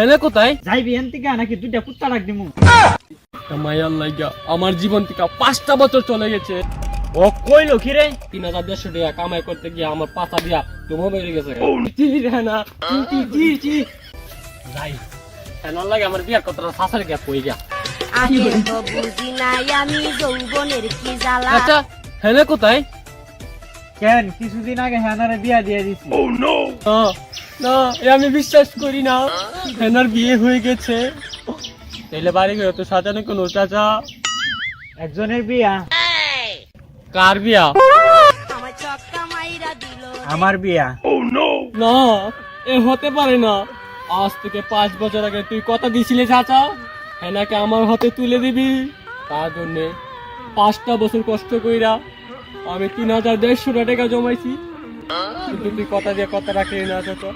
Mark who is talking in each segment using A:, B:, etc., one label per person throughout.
A: হেলে কোথায়?
B: যাইবি এন থেকে নাকি দুইটা কুত্তা ডাক দিমু?
A: মায়ার লাগিয়া আমার জীবন থেকে পাঁচটা বছর চলে গেছে।
B: ও কইলো কি রে?
A: তিন হাজার দেড়শো টাকা কামাই করতে গিয়ে আমার পাতা দিয়া তোমার বেড়ে গেছে। যাই হেনার লাগে আমার বিয়ার কথাটা শাসার গিয়া কই গিয়া? আচ্ছা হেলে কোথায়?
B: কেন কিছুদিন আগে হ্যানারে বিয়া দিয়ে দিছি।
A: না না এ আমি বিশ্বাস করি না। হেনার বিয়ে হয়ে গেছে। তাহলে বাড়ি গেলে তো সাজানো কোনো চাচা?
B: একজনের বিয়া?
A: কার বিয়া?
C: আমার
B: বিয়া?
A: না এ হতে পারে না। আজ থেকে পাঁচ বছর আগে তুই কথা দিছিলি চাচা হেনাকে আমার হাতে তুলে দিবি। তার জন্যে পাঁচটা বছর কষ্ট কইরা আমি তিন হাজার দেড়শো টাকা জমাইছি। কিন্তু তুই কথা দিয়ে কথা রাখলি না চাচা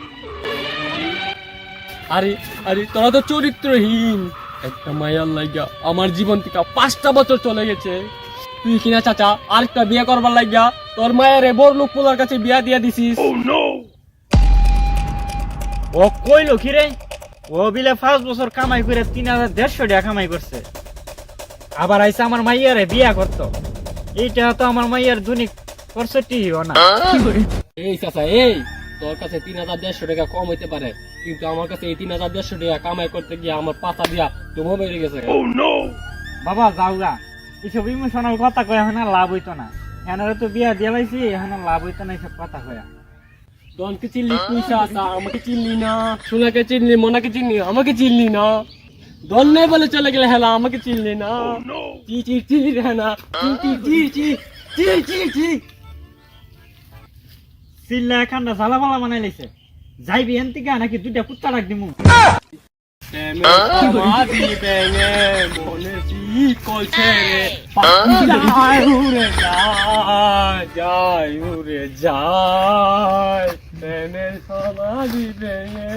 A: আরে আরে তোরা তো চরিত্রহীন। একটা মায়ার লাগিয়া আমার জীবন থেকে পাঁচটা বছর চলে গেছে। তুই কিনা চাচা আরেকটা বিয়ে করবার লাগিয়া তোর মায়ের বড় লোক পোলার কাছে বিয়া দিয়া দিছিস।
B: ও কইলো কি রে? ও বিলে পাঁচ বছর কামাই করে তিন হাজার দেড়শো টাকা কামাই করছে। আবার আইসা আমার মাইয়ারে বিয়া করতো। এইটা তো আমার মাইয়ার দুনিক না।
A: এই চাচা এই তোর কাছে তিন হাজার দেড়শো টাকা কম হইতে পারে কিন্তু আমার কাছে এই তিন হাজার দেড়শো টাকা কামাই করতে গিয়ে আমার পাতা দিয়া বেড়ে গেছে।
B: বাবা যাও গা এসব ইমোশনাল কথা কয় এখন লাভ হইতো না। এনারে তো বিয়া দিয়ে লাইছি এখন লাভ হইতো না এসব কথা কয়া।
A: ডনকে চিনলি তুই চাচা আমাকে চিনলি না। সোনাকে চিনলি মোনাকে চিনলি আমাকে চিনলি না। দল নেই বলে চলে গেলে হেলা আমাকে চিনলি না। চি চি চি হেনা। চি চি চি চি চি চি চি।
B: চিল্লা খান্ডা জ্বালা বালা বানাই লাইছে যাইবি এন থেকে নাকি দুইটা কুত্তা ডাক দিমু।
A: যায় যায় সমাধি ভেঙে